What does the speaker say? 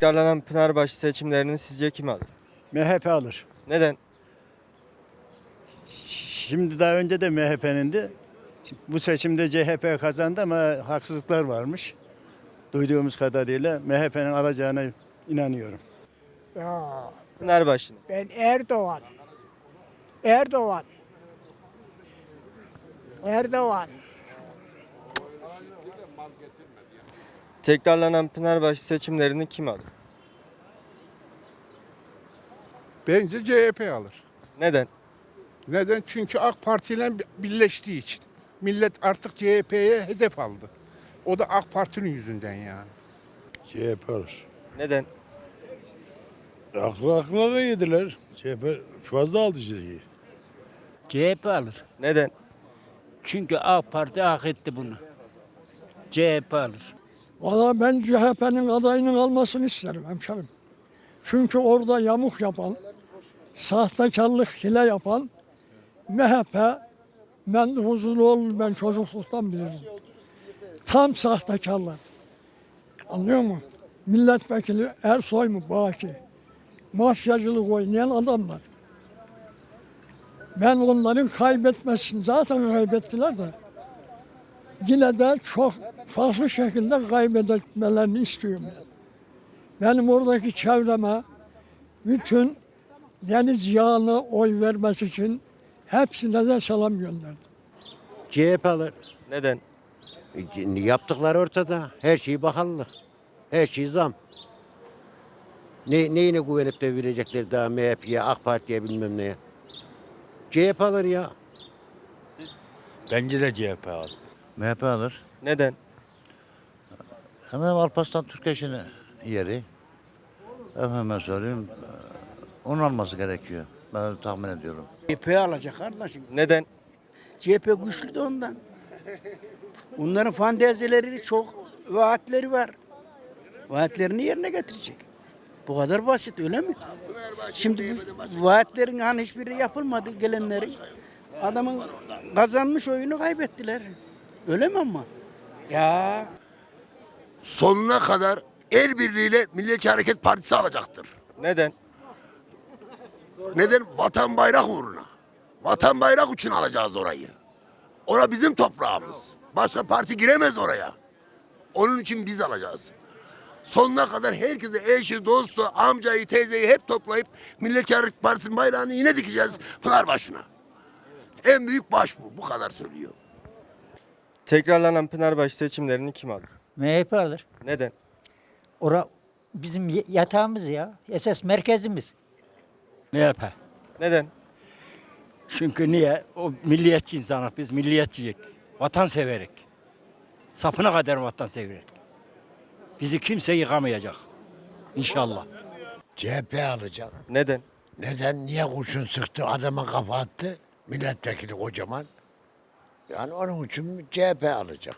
Tekrarlanan Pınarbaşı seçimlerini sizce kim alır? MHP alır. Neden? Şimdi daha önce de MHP'nindi. Bu seçimde CHP kazandı ama haksızlıklar varmış. Duyduğumuz kadarıyla MHP'nin alacağına inanıyorum. Ya Pınarbaşı'nı. ben Erdoğan. Erdoğan. Erdoğan. Tekrarlanan Pınarbaşı seçimlerini kim alır? Bence CHP alır. Neden? Neden? Çünkü AK Parti ile birleştiği için. Millet artık CHP'ye hedef aldı. O da AK Parti'nin yüzünden yani. CHP alır. Neden? Aklı akıllara yediler. CHP fazla aldı şeyi. CHP alır. Neden? Çünkü AK Parti hak etti bunu. CHP alır. Valla ben CHP'nin adayının almasını isterim hemşerim. Çünkü orada yamuk yapan, sahtekarlık hile yapan MHP, ben Huzuroğlu ben çocukluktan bilirim. Tam sahtekarlar. Anlıyor musun? Milletvekili Ersoy mu Baki? Mafyacılık oynayan adamlar. Ben onların kaybetmesini zaten kaybettiler de yine de çok farklı şekilde kaybetmelerini istiyorum. yani. Benim oradaki çevreme bütün deniz yağına oy vermesi için hepsine de selam gönderdim. CHP alır. Neden? E, Yaptıkları ortada. Her şey bakanlık. Her şey zam. Ne, neyine güvenip de verecekler daha MHP'ye, AK Parti'ye bilmem neye. CHP alır ya. Bence de CHP alır. MHP alır. Neden? Hemen Alparslan Türkeş'in yeri. Efendime söyleyeyim. Onun alması gerekiyor. Ben öyle tahmin ediyorum. CHP alacak kardeşim. Neden? CHP güçlü de ondan. Onların fantezileri çok, vaatleri var. Vaatlerini yerine getirecek. Bu kadar basit öyle mi? Şimdi bu vaatlerin hani hiçbiri yapılmadı gelenlerin. Adamın kazanmış oyunu kaybettiler. Öyle mi ama? Ya Sonuna kadar el birliğiyle Milliyetçi Hareket Partisi alacaktır. Neden? Neden? Vatan bayrak uğruna. Vatan bayrak için alacağız orayı. Ora bizim toprağımız. Başka parti giremez oraya. Onun için biz alacağız. Sonuna kadar herkese eşi, dostu, amcayı, teyzeyi hep toplayıp Milliyetçi Hareket Partisi'nin bayrağını yine dikeceğiz Pınarbaşı'na. En büyük baş bu. Bu kadar söylüyor. Tekrarlanan Pınarbaşı seçimlerini kim alır? MHP alır. Neden? Ora bizim y- yatağımız ya. Esas merkezimiz. MHP. Neden? Çünkü niye? O milliyetçi insanız biz milliyetçiyik. Vatan severek. Sapına kadar vatan severek. Bizi kimse yıkamayacak. İnşallah. CHP alacak. Neden? Neden? Niye kurşun sıktı? Adama kafa attı. Milletvekili kocaman. Yani onun için CHP alacak.